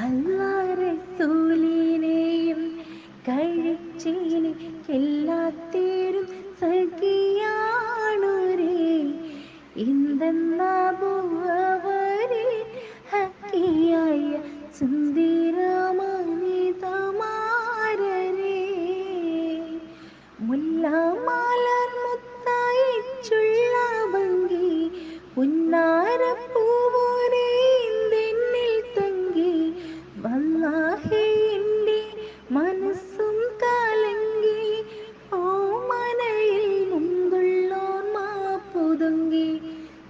അല്ലാറസൂലിനെയും കഴിച്ചേനെ എല്ലാത്തേരും സഖിയാണുരേ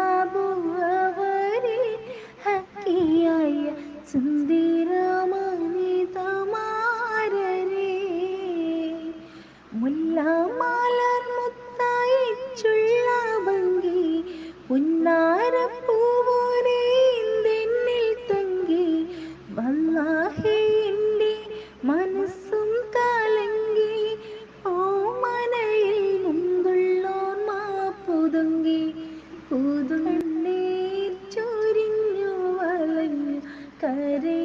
ബാബുവരെ ഹക്കിയായ സുന്ദരമനിതമാരരെ. മുല്ലമാലർ മുത്തായിച്ചുള്ള ഭംഗി പുന്നാരപ്പൂവോരെ തെന്നിൽ തങ്കി. വന്നാഹേ എന്റെ മനസ്സും കലങ്കി ഓ മനയിൽ മുന്തുള്ളോർ മാ പുതുങ്ങി ഊതുന്നേ ചൊരിഞ്ഞു വലഞ്ഞു കരേ